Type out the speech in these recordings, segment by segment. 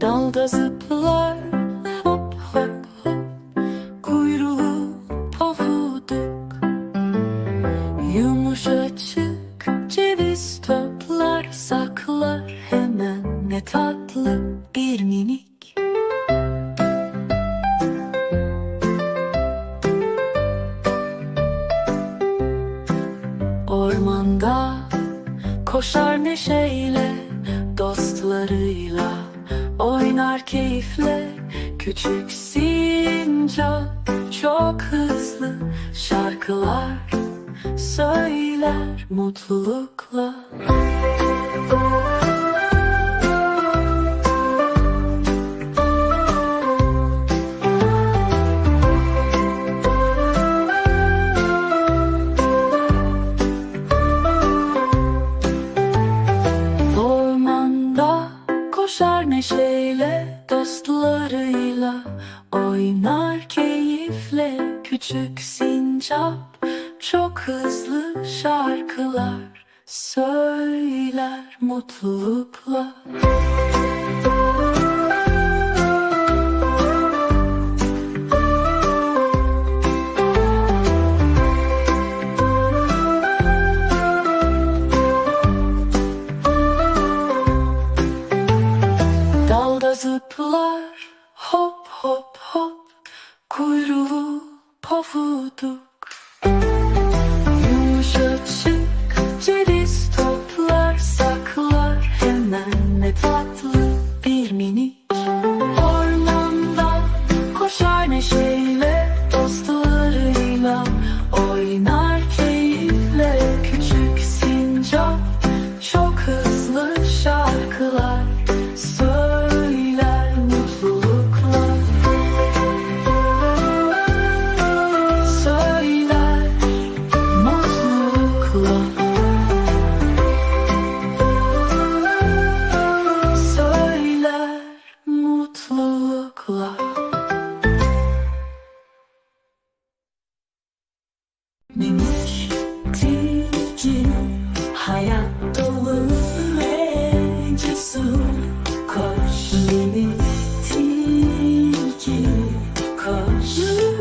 Dalda zıplar hop hop hop. Kuyruğu pofuduk. Yumuşacık ceviz toplar Saklar hemen ne tatlı bir minik. Ormanda koşar neşeyle dostlarıyla. Oynar keyifle. Küçük sincap Çok hızlı. Şarkılar söyler mutlulukla. Müzik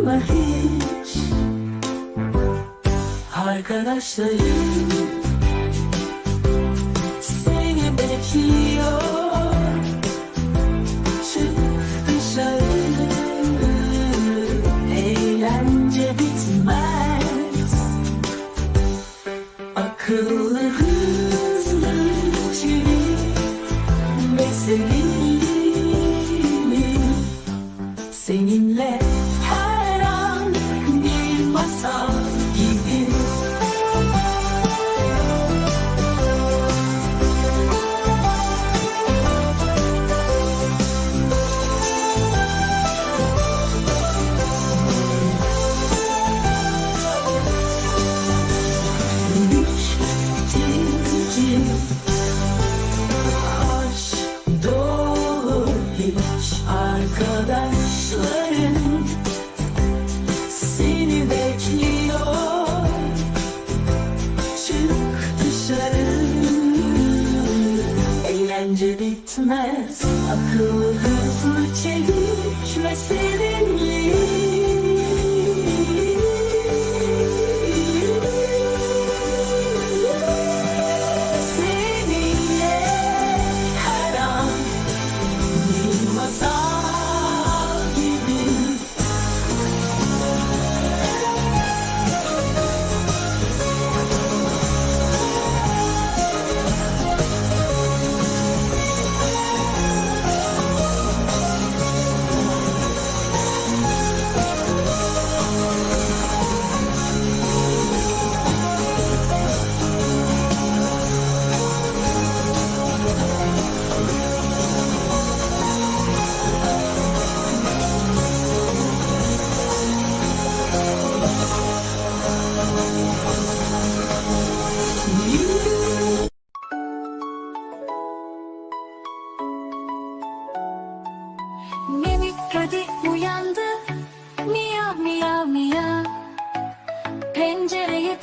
mı hiç? Arkadaşlarım seni bekliyor Çık dışarı eğlence bitmez Akıllı hızlı çevir meseleyi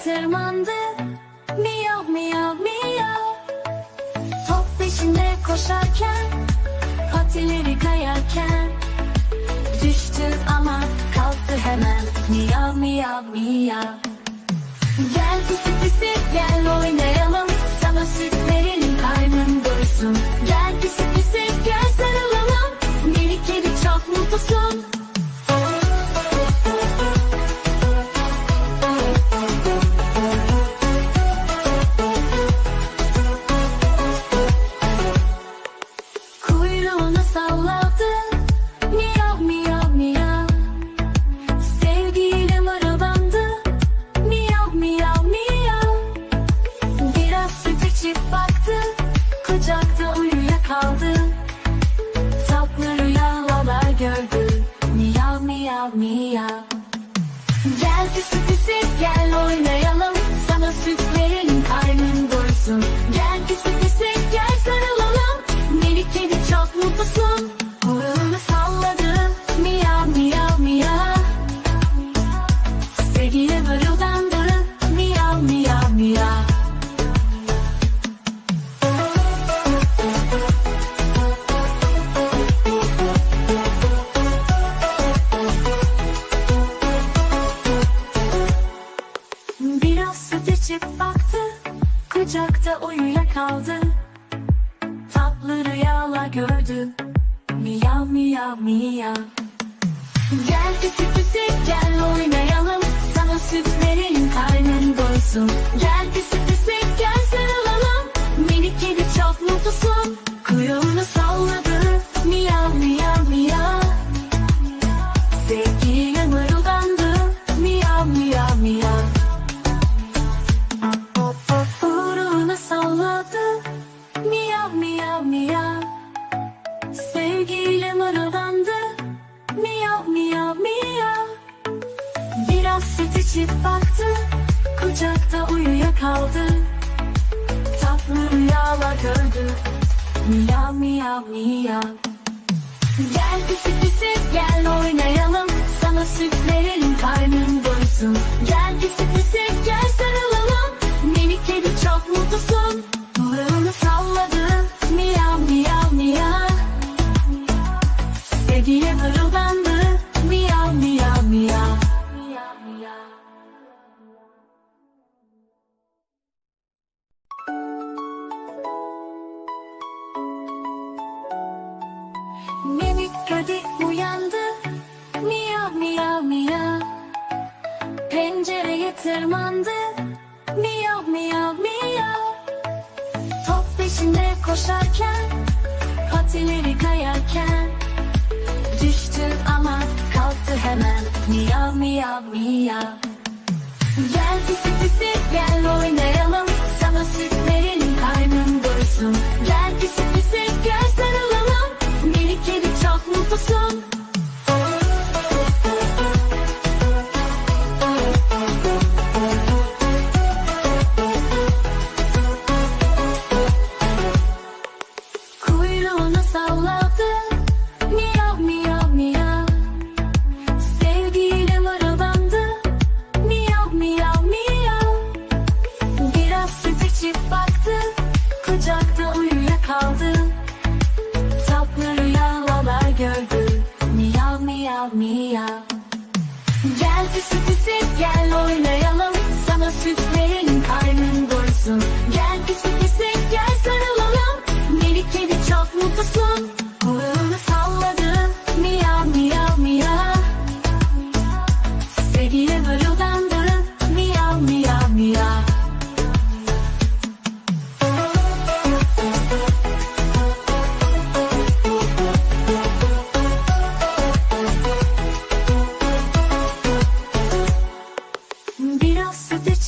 tırmandı. Miyav miyav miyav. Top peşinde koşarken Patileri kayarken. Düştü ama kalktı hemen. Miyav miyav miyav. Gel pisi pisi gel oynayalım. Sana süt verelim karnın doysun. Gel pisi pisi içip baktı Kucakta uyuyakaldı. Tatlı rüyalar gördü. Miyav miyav miyav. Gel pisi pisi gel oynayalım. Sana süt verelim karnın doysun. Gel pisi pisi gel sarılalım. Minik kedi çok mutlusun. Kuyruğunu salladı miyav Gel pisi pisi gel oynayalım. Sana süt verelim karnın doysun. Gel pisi pisi gel sarılalım. Minik kedi çok mutlusun. Kuyruğunu salladı tırmandı. Miyav miyav miyav. Top peşinde koşarken Patileri kayarken. Düştü ama kalktı hemen. Miyav miyav miyav. Gel pisi pisi gel oynayalım. Sana süt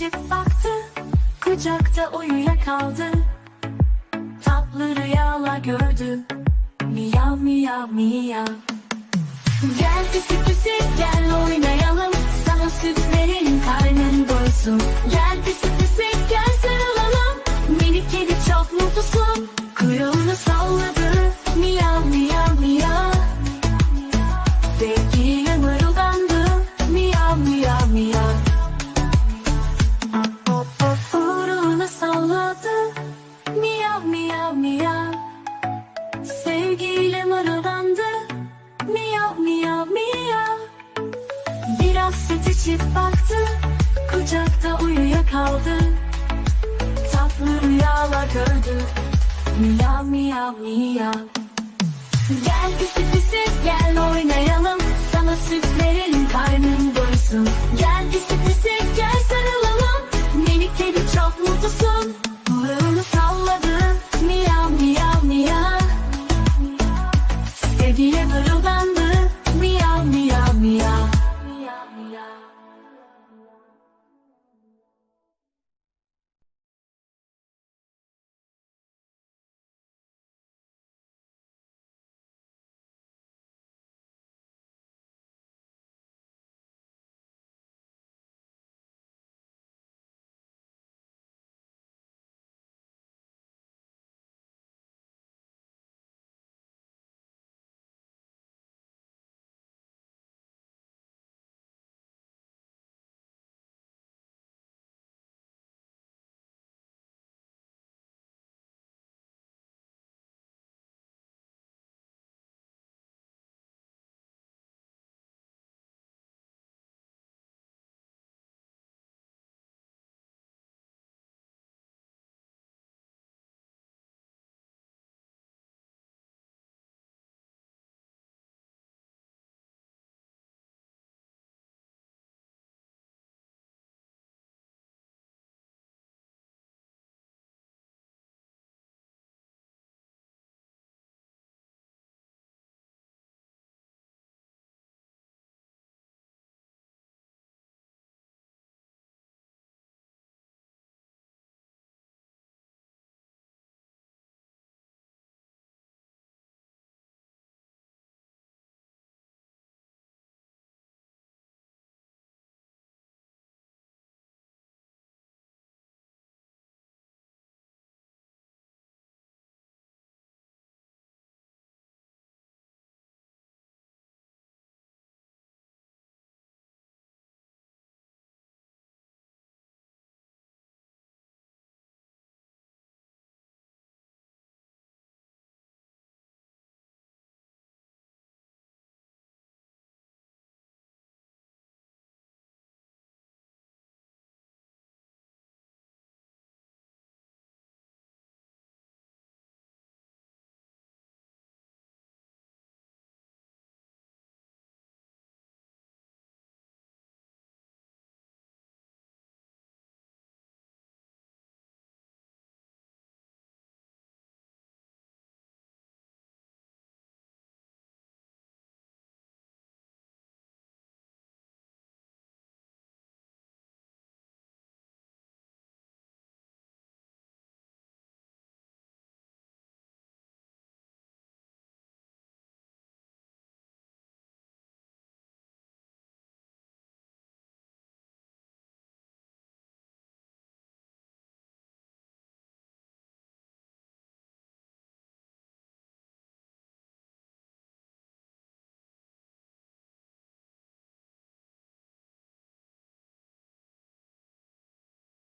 içip baktı Kucakta uyuyakaldı. Tatlı rüyalar gördü. Miyav miyav miyav. Gel pisi pisi gel oynayalım. Sana süt verelim karnın doysun. Gel pisi pisi gel sarılalım. Minik kedi çok mutlusun. Kuyruğunu salladı. Miyav miyav miyav Gel pisi pisi gel oynayalım. Sana süt